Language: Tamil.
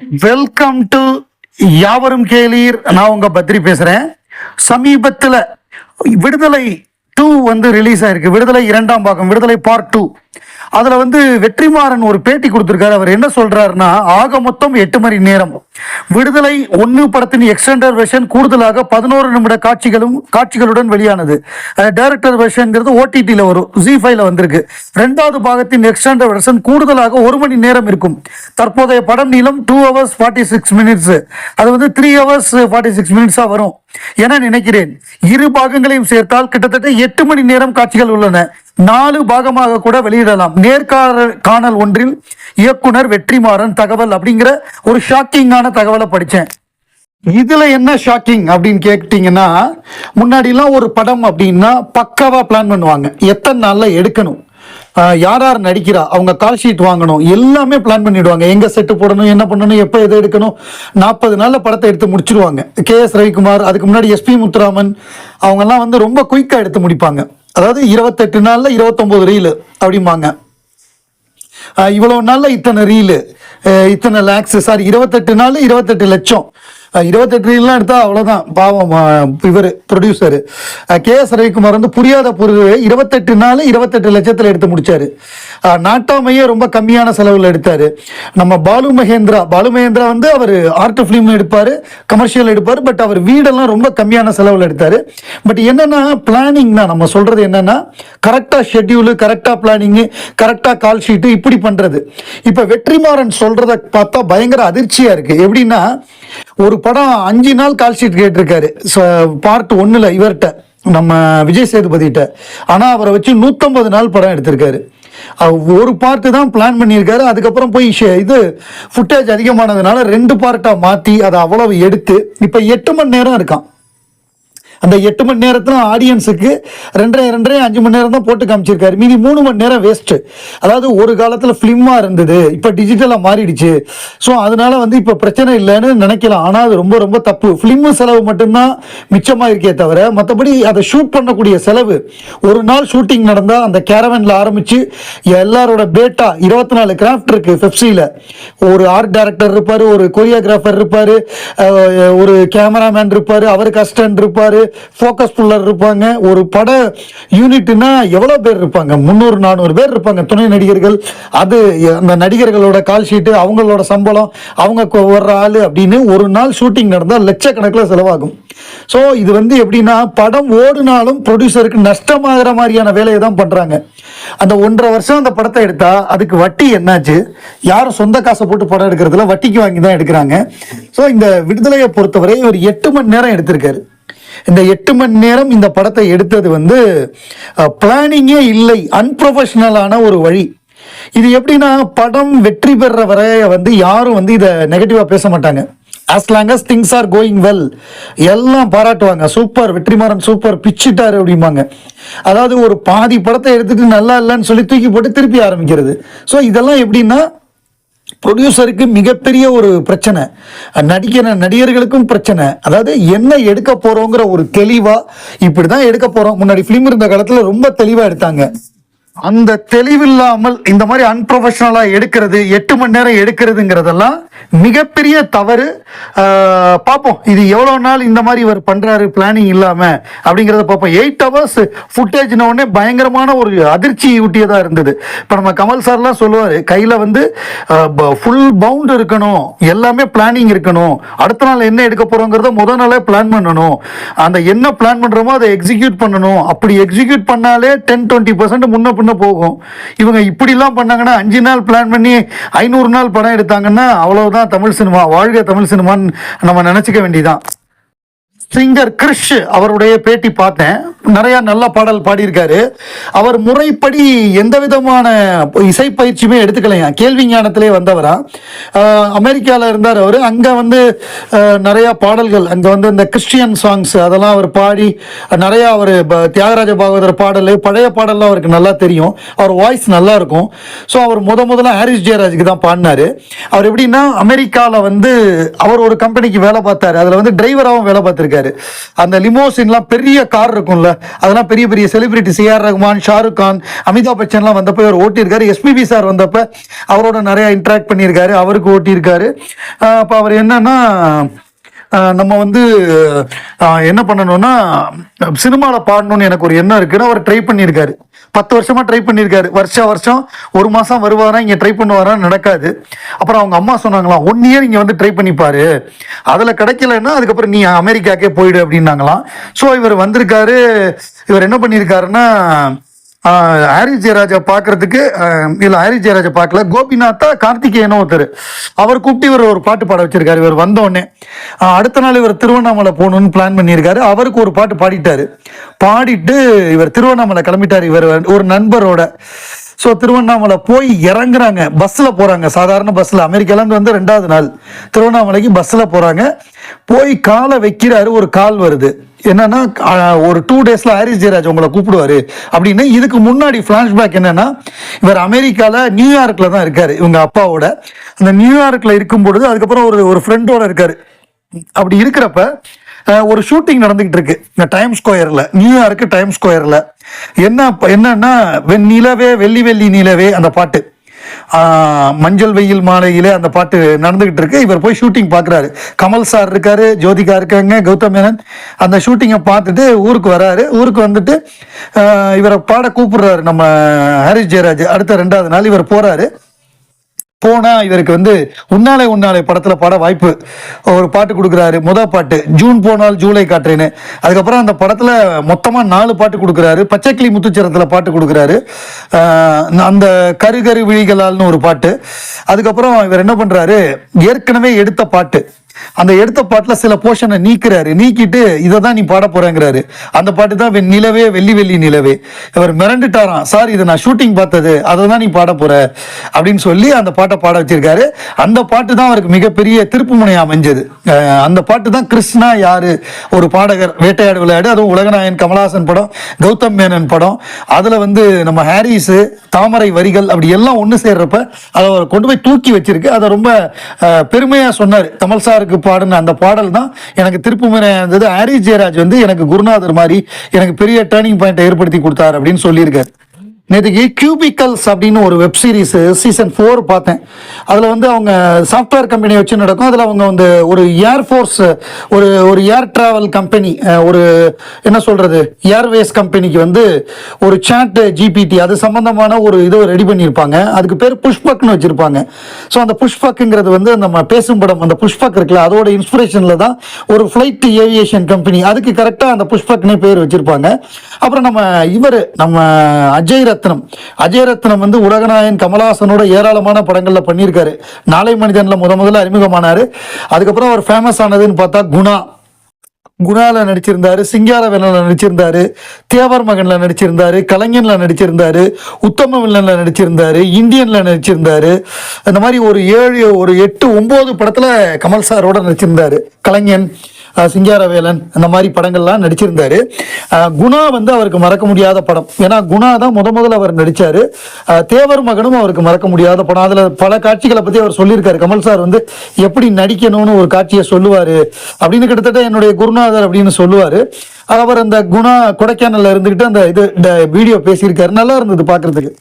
வெல்கம் டு யாவரும் கேளீர். நான் உங்க பத்ரி பேசுறேன். சமீபத்தில் விடுதலை டூ வந்து ரிலீஸ் ஆயிருக்கு. விடுதலை இரண்டாம் பாகம் விடுதலை பார்ட் டூ அதில் வந்து வெற்றிமாறன் ஒரு பேட்டி கொடுத்துருக்காரு. அவர் என்ன சொல்கிறாருன்னா ஆக மொத்தம் எட்டு மணி நேரம். விடுதலை ஒன்று படத்தின் எக்ஸ்டெண்டர் வெர்ஷன் கூடுதலாக பதினோரு நிமிட காட்சிகளும் காட்சிகளுடன் வெளியானது. டைரக்டர் வெர்ஷன்ங்கிறது ஓடிடியில் வரும். ஜி ஃபைவ்ல வந்திருக்கு. ரெண்டாவது பாகத்தின் எக்ஸ்டெண்டர் வெர்ஷன் கூடுதலாக ஒரு மணி நேரம் இருக்கும். தற்போதைய படம் நீளம் two hours forty six minutes அது வந்து த்ரீ ஹவர்ஸ் ஃபார்ட்டி சிக்ஸ் மினிட்ஸாக வரும். என நினைக்கிறேன். இரு பாகங்களையும் சேர்த்தால் கிட்டத்தட்ட எட்டு மணி நேரம் காட்சிகள் உள்ளன. நாலு பாகமாக கூட வெளியிடலாம். நேர்காணல் காணல் ஒன்றில் இயக்குனர் வெற்றிமாறன் தகவல் அப்படிங்கிற ஒரு ஷாக்கிங்கான தகவலை படித்தேன். இதுல என்ன ஷாக்கிங் அப்படின்னு கேட்டீங்கன்னா முன்னாடிலாம் ஒரு படம் அப்படின்னா பக்காவா பிளான் பண்ணுவாங்க. எத்தனை நாள்ல எடுக்கணும்? யார் யார் நடிக்கிறா? அவங்க கால் ஷீட் வாங்கணும். எல்லாமே பிளான் பண்ணிடுவாங்க. எங்க செட்டு போடணும் என்ன பண்ணணும் எப்போ எது எடுக்கணும். நாற்பது நாளில் படத்தை எடுத்து முடிச்சிருவாங்க. கே எஸ் ரவிக்குமார் அதுக்கு முன்னாடி எஸ்பி முத்துராமன் அவங்கெல்லாம் வந்து ரொம்ப குயிக்காக எடுத்து முடிப்பாங்க. அதாவது இருபத்தெட்டு நாளில் இருபத்தொம்போது ரீலு அப்படிம்பாங்க. இவ்வளோ நாளில் இத்தனை ரீலு இத்தனை லேக்ஸ் சாரி இருபத்தெட்டு நாள் இருபத்தெட்டு லட்சம். இருபத்தெட்டு ரீல்லாம் எடுத்தா அவ்வளோதான் பாவம் இவர் ப்ரொடியூசர் கே எஸ் ரவிக்குமார் வந்து புரியாத பொருள் இருபத்தெட்டு நாள் இருபத்தெட்டு லட்சத்தில் எடுத்து முடிச்சாரு. நாட்டாமையே ரொம்ப கம்மியான செலவில் எடுத்தார். நம்ம பாலு மகேந்திரா பாலு மகேந்திரா வந்து அவர் ஆர்ட் ஃபிலிம் எடுப்பார் கமர்ஷியல் எடுப்பார் பட் அவர் வீடெல்லாம் ரொம்ப கம்மியான செலவில் எடுத்தார். பட் என்னென்னா பிளானிங் தான். நம்ம சொல்கிறது என்னென்னா கரெக்டாக ஷெட்யூலு கரெக்டாக பிளானிங்கு கரெக்டாக கால் ஷீட்டு இப்படி பண்ணுறது இப்போ வெற்றிமாறன் சொல்கிறத பார்த்தா பயங்கர அதிர்ச்சியாக இருக்குது எப்படின்னா ஒரு படம் அஞ்சு நாள் கால் ஷீட் கேட்டிருக்காரு. பார்ட் ஒன்றில் இவர்கிட்ட நம்ம விஜய் சேதுபதிகிட்ட. ஆனால் அவரை வச்சு நூற்றம்பது நாள் படம் எடுத்திருக்காரு. ஒரு பார்ட்டு தான் பிளான் பண்ணியிருக்காரு. அதுக்கப்புறம் போய் இது ஃபுட்டேஜ் அதிகமானதுனால ரெண்டு பார்ட்டாக மாற்றி அதை அவ்வளவு எடுத்து இப்போ எட்டு மணி நேரம் இருக்கான் அந்த எட்டு மணி நேரத்தில் ஆடியன்ஸுக்கு ரெண்டரை ரெண்டரை அஞ்சு மணி நேரம் தான் போட்டு காமிச்சிருக்காரு. மீதி மூணு மணி நேரம் வேஸ்ட்டு அதாவது ஒரு காலத்தில் ஃபிலிமாக இருந்தது இப்போ டிஜிட்டலாக மாறிடுச்சு. ஸோ அதனால வந்து இப்போ பிரச்சனை இல்லைன்னு நினைக்கலாம். ஆனால் அது ரொம்ப ரொம்ப தப்பு. ஃபிலிமு செலவு மட்டும்தான் மிச்சமாக இருக்கே தவிர மற்றபடி அதை ஷூட் பண்ணக்கூடிய செலவு ஒரு நாள் ஷூட்டிங் நடந்தால் அந்த கேரவனில் ஆரம்பித்து எல்லாரோட பேட்டா இருபத்தி நாலு கிராஃப்ட் இருக்குது பெப்சியில் ஒரு ஆர்ட் டைரக்டர் இருப்பார் ஒரு கொரியோகிராஃபர் இருப்பார் ஒரு கேமராமேன் இருப்பார் அவருக்கு அசிஸ்டன்ட் இருப்பார் ஃபோக்கஸ் புல்லர் இருப்பாங்க. ஒரு பட யூனிட்னா எவ்வளோ பேர் இருப்பாங்க? முந்நூறு நானூறு பேர் இருப்பாங்க துணை நடிகர்கள். அது அந்த நடிகர்களோட கால் ஷீட்டு அவங்களோட சம்பளம் அவங்க வர்ற ஆள் அப்படின்னு ஒரு நாள் ஷூட்டிங் நடந்தால் லட்சக்கணக்கில் செலவாகும். ஸோ இது வந்து எப்படின்னா படம் ஓடினாலும் ப்ரொடியூசருக்கு நஷ்டமாகிற மாதிரியான வேலையை தான் பண்ணுறாங்க அந்த ஒன்றரை வருஷம் அந்த படத்தை எடுத்தால் அதுக்கு வட்டி என்னாச்சு? யாரும் சொந்த காசை போட்டு படம் எடுக்கிறதுல வட்டிக்கு வாங்கி தான் எடுக்கிறாங்க. ஸோ இந்த விடுதலையை பொறுத்தவரை ஒரு எட்டு மணி நேரம் எடுத்திருக்காரு. இந்த எட்டு மணி நேரம் இந்த படத்தை எடுத்தது வந்து பிளானிங்கே இல்லை அன்ப்ரொஃபஷனலான ஒரு வழி. இது எப்படின்னா படம் வெற்றி பெற வரைய வந்து யாரும் வந்து இதை நெகட்டிவாக பேச மாட்டாங்க. As long as things are going well எல்லாம் பாராட்டுவாங்க. சூப்பர் வெற்றிமாறன் சூப்பர் பிச்சிட்டாரு அப்படிம்பாங்க. அதாவது ஒரு பாதி படத்தை எடுத்துட்டு நல்லா இல்லைன்னு சொல்லி தூக்கி போட்டு திருப்பி ஆரம்பிக்கிறது. ஸோ இதெல்லாம் எப்படின்னா ப்ரொடியூசருக்கு மிகப்பெரிய ஒரு பிரச்சனை. நடிக்கிற நடிகர்களுக்கும் பிரச்சனை. அதாவது என்ன எடுக்க போகிறோங்கிற ஒரு தெளிவாக இப்படி தான் எடுக்க போகிறோம் முன்னாடி ஃபிலிம் இருந்த காலத்தில் ரொம்ப தெளிவாக எடுத்தாங்க. அந்த தெளிவில்லாமல் இந்த மாதிரி அன்ப்ரொஃபஷனலா எடுக்கிறது எட்டு மணி நேரம் எடுக்கிறதுங்கிறதெல்லாம் மிகப்பெரிய தவறு. பார்ப்போம் இது எவ்வளோ நாள் இந்த மாதிரி இவர் பண்றாரு பிளானிங் இல்லாம அப்படிங்கிறத பார்ப்போம் எயிட் ஹவர்ஸ் ஃபுட்டேஜ்ன உடனே பயங்கரமான ஒரு அதிர்ச்சி ஊட்டியதாக இருந்தது. இப்போ நம்ம கமல் சார்லாம் சொல்லுவார் கையில் வந்து ஃபுல் பவுண்ட் இருக்கணும் எல்லாமே பிளானிங் இருக்கணும். அடுத்த நாள் என்ன எடுக்க போகிறோங்கிறத முத நாளே பிளான் பண்ணணும். அந்த என்ன பிளான் பண்ணுறோமோ அதை எக்ஸிக்யூட் பண்ணணும். அப்படி எக்ஸிக்யூட் பண்ணாலே டென் டுவெண்ட்டி பர்சன்ட் முன்ன பின்ன போகும். இவங்க இப்படிலாம் பண்ணாங்கன்னா அஞ்சு நாள் பிளான் பண்ணி ஐநூறு நாள் படம் எடுத்தாங்கன்னா அவ்வளவுதான் தமிழ் சினிமா வாழ்க தமிழ் சினிமான்னு நம்ம நினச்சிக்க வேண்டியதான் சிங்கர் கிறிஷ் அவருடைய பேட்டி பார்த்தேன். நிறைய நல்ல பாடல் பாடியிருக்காரு. அவர் முறைப்படி எந்த விதமான இசை பயிற்சியுமே எடுத்துக்கலையா? கேள்வி ஞானத்திலே வந்தவரா? அமெரிக்காவில் இருந்தார் அவர். அங்கே வந்து நிறையா பாடல்கள். அங்கே வந்து இந்த கிறிஸ்டியன் சாங்ஸ் அதெல்லாம் அவர் பாடி நிறையா அவர் தியாகராஜ பாகவதர் பாடல் பழைய பாடல்லாம் அவருக்கு நல்லா தெரியும். அவர் வாய்ஸ் நல்லா இருக்கும். ஸோ அவர் முத முதல்ல ஹாரிஸ் ஜெயராஜுக்கு தான் பாடினாரு. அவர் எப்படின்னா அமெரிக்காவில் வந்து அவர் ஒரு கம்பெனிக்கு வேலை பார்த்தார். அதில் வந்து டிரைவராகவும் வேலை பார்த்துருக்காரு. ஓட்டியிருக்காரு அந்த லிமோசின்லாம் பெரிய கார் இருக்கும்ல அதெல்லாம் பெரிய பெரிய செலிபிரிட்டி ஏஆர் ரஹ்மான் ஷாருக் கான் அமிதாப் பச்சன்லாம் வந்தப்போ இவர் ஓட்டியிருக்காரு. எஸ்பிபி சார் வந்தப்ப அவரோட நிறைய இன்ட்ராக்ட் பண்ணியிருக்காரு அவருக்கு ஓட்டியிருக்காரு. அப்போ அவர் என்னன்னா நம்ம வந்து என்ன பண்ணணும்னா சினிமாவில் பாடணும்னு எனக்கு ஒரு எண்ணம் இருக்குன்னு அவர் ட்ரை பண்ணியிருக்காரு. பத்து வருஷமா ட்ரை பண்ணியிருக்காரு. வருஷம் வருஷம் ஒரு மாசம் வருவாரா இங்க ட்ரை பண்ணுவாரா நடக்காது. அப்புறம் அவங்க அம்மா சொன்னாங்களாம் ஒன் இயர் இங்க வந்து ட்ரை பண்ணிப்பாரு. அதுல கிடைக்கலன்னா அதுக்கப்புறம் நீ அமெரிக்காக்கே போயிடு அப்படின்னாங்களாம். ஸோ இவர் வந்திருக்காரு. இவர் என்ன பண்ணியிருக்காருன்னா ஹாரி ஜெயராஜா பார்க்கறதுக்கு இல்லை ஹாரி ஜெயராஜா பார்க்கல. கோபிநாத்தா கார்த்திகேயனோ ஒருத்தர். அவர் கூப்பிட்டு இவர் ஒரு பாட்டு பாட வச்சிருக்காரு. இவர் வந்தோடனே அடுத்த நாள் இவர் திருவண்ணாமலை போகணும்னு பிளான் பண்ணியிருக்காரு. அவருக்கு ஒரு பாட்டு பாடிட்டாரு. பாடிட்டு இவர் திருவண்ணாமலை கிளம்பிட்டார். இவர் ஒரு நண்பரோட. ஸோ திருவண்ணாமலை போய் இறங்குறாங்க. பஸ்ஸில் போகிறாங்க சாதாரண பஸ்ஸில் அமெரிக்காலேருந்து வந்து ரெண்டாவது நாள். திருவண்ணாமலைக்கு பஸ்ஸில் போகிறாங்க போய் காலை வைக்கிறாரு. ஒரு கால் வருது. என்னன்னா ஒரு டூ டேஸ்ல ஹாரிஸ் ஜெயராஜ் உங்களை கூப்பிடுவாரு. அப்படின்னு இதுக்கு முன்னாடி ஃபிளாஷ்பேக் என்னன்னா இவர் அமெரிக்கால நியூயார்க்ல தான் இருக்காரு இவங்க அப்பாவோட. அந்த நியூயார்க்ல இருக்கும் பொழுது அதுக்கப்புறம் ஒரு ஒரு ஃப்ரெண்டோட இருக்காரு. அப்படி இருக்கிறப்ப ஒரு ஷூட்டிங் நடந்துகிட்டு இருக்கு இந்த டைம் ஸ்கொயர்ல நியூயார்க்கு டைம் ஸ்கொயர்ல என்ன என்னன்னா வெண் நிலவே வெள்ளி வெள்ளி நிலவே அந்த பாட்டு. மஞ்சள் வெயில் மாலையிலே அந்த பாட்டு நடந்துகிட்டு இருக்கு. இவர் போய் ஷூட்டிங் பார்க்குறாரு. கமல் சார் இருக்காரு ஜோதிகா இருக்காங்க கௌதம் மேனன். அந்த ஷூட்டிங்கை பார்த்துட்டு ஊருக்கு வராரு. ஊருக்கு வந்துட்டு இவரை பாட கூப்பிடுறாரு நம்ம ஹரிஷ் ஜெயராஜ். அடுத்த ரெண்டாவது நாள் இவர் போறாரு. போனா இவருக்கு வந்து உன்னாலே உன்னாலே படத்துல பாட வாய்ப்பு ஒரு பாட்டு கொடுக்குறாரு. முத பாட்டு ஜூன் போனால் ஜூலை காட்டுறேன்னு அதுக்கப்புறம் அந்த படத்துல மொத்தமா நாலு பாட்டு கொடுக்குறாரு. பச்சைக்கிளி முத்துச்சரத்துல பாட்டு கொடுக்குறாரு. அந்த கருகரு விழிகளால்னு ஒரு பாட்டு. அதுக்கப்புறம் இவர் என்ன பண்றாரு? ஏற்கனவே எடுத்த பாட்டு. அந்த எடுத்த பாட்டுல சில போர்ஷனை நீக்குறாரு. நீக்கிட்டு இதை தான் நீ பாட போறேங்கிறாரு. அந்த பாட்டு தான் நிலவே வெள்ளி வெள்ளி நிலவே. இவர் மிரண்டுட்டாராம். சார் இது நான் ஷூட்டிங் பார்த்தது. அதை தான் நீ பாட போற. அப்படின்னு சொல்லி அந்த பாட்டை பாட வச்சிருக்காரு. அந்த பாட்டு தான் அவருக்கு மிகப்பெரிய திருப்புமுனை அமைஞ்சது. அந்த பாட்டு தான் கிருஷ்ணா யாரு? ஒரு பாடகர். வேட்டையாடு விளையாடு. அதுவும் உலகநாயன் கமலஹாசன் படம் கௌதம் மேனன் படம். அதுல வந்து நம்ம ஹாரிஸ் தாமரை வரிகள் அப்படி எல்லாம் ஒன்று சேர்றப்ப அதை கொண்டு போய் தூக்கி வச்சிருக்கு. அதை ரொம்ப பெருமையா சொன்னார். கமல் சாருக்கு பாடின அந்த பாடல் தான் எனக்கு திருப்புமுனை இருந்தது. ஹாரி ஜெயராஜ் வந்து எனக்கு குருநாதர் மாதிரி எனக்கு பெரிய டேர்னிங் பாயிண்ட் ஏற்படுத்தி கொடுத்தார் அப்படின்னு சொல்லியிருக்காரு. நேற்றுக்கு கியூபிக்கல்ஸ் அப்படின்னு ஒரு வெப் சீரிஸ் சீசன் ஃபோர் பார்த்தேன். அதில் வந்து அவங்க சாஃப்ட்வேர் கம்பெனியை வச்சு நடக்கும். அதில் அவங்க வந்து ஒரு ஏர்ஃபோர்ஸ் ஒரு ஒரு ஏர் ட்ராவல் கம்பெனி ஒரு என்ன சொல்கிறது ஏர்வேஸ் கம்பெனிக்கு வந்து ஒரு சாட் ஜிபிடி அது சம்மந்தமான ஒரு இது ரெடி பண்ணியிருப்பாங்க. அதுக்கு பேர் புஷ்பக்னு வச்சுருப்பாங்க. ஸோ அந்த புஷ்பக்குங்கிறது வந்து நம்ம பேசும் படம் அந்த புஷ்பக் இருக்குல்ல அதோட இன்ஸ்பிரேஷனில் தான் ஒரு ஃப்ளைட் ஏவியேஷன் கம்பெனி அதுக்கு கரெக்டாக அந்த புஷ்பக்னே பேர் வச்சுருப்பாங்க. அப்புறம் நம்ம இவர் நம்ம அஜய் அஜயரத்னம் அஜயரத்னம் வந்து உலகநாயன் கமலஹாசனோட ஏராளமான படங்களில் பண்ணியிருக்காரு. நாளை மனிதனில் முத முதல்ல அறிமுகமானாரு. அதுக்கப்புறம் அவர் ஃபேமஸ் ஆனதுன்னு பார்த்தா குணா. குணால நடிச்சிருந்தாரு சிங்கார வேலனில் நடிச்சிருந்தாரு தேவர் மகனில் நடிச்சிருந்தாரு கலைஞனில் நடிச்சிருந்தாரு உத்தம வில்லனில் நடிச்சிருந்தாரு இந்தியனில் நடிச்சிருந்தாரு. அந்த மாதிரி ஒரு ஏழு ஒரு எட்டு ஒம்பது படத்தில் கமல் சாரோட நடிச்சிருந்தாரு. கலைஞன். சிங்காரவேலன் அந்த மாதிரி படங்கள்லாம் நடிச்சிருந்தாரு. குணா வந்து அவருக்கு மறக்க முடியாத படம். ஏன்னா குணா தான் முத முதல்ல அவர் நடித்தார் தேவர் மகனும் அவருக்கு மறக்க முடியாத படம். அதில் பல காட்சிகளை பற்றி அவர் சொல்லியிருக்காரு. கமல் சார் வந்து எப்படி நடிக்கணும்னு ஒரு காட்சியை சொல்லுவார் அப்படின்னு கிட்டத்தட்ட என்னுடைய குருநாதர் அப்படின்னு சொல்லுவார். அவர் அந்த குணா கொடைக்கானலில் இருந்துக்கிட்டு அந்த இது வீடியோ பேசியிருக்காரு. நல்லா இருந்தது பார்க்குறதுக்கு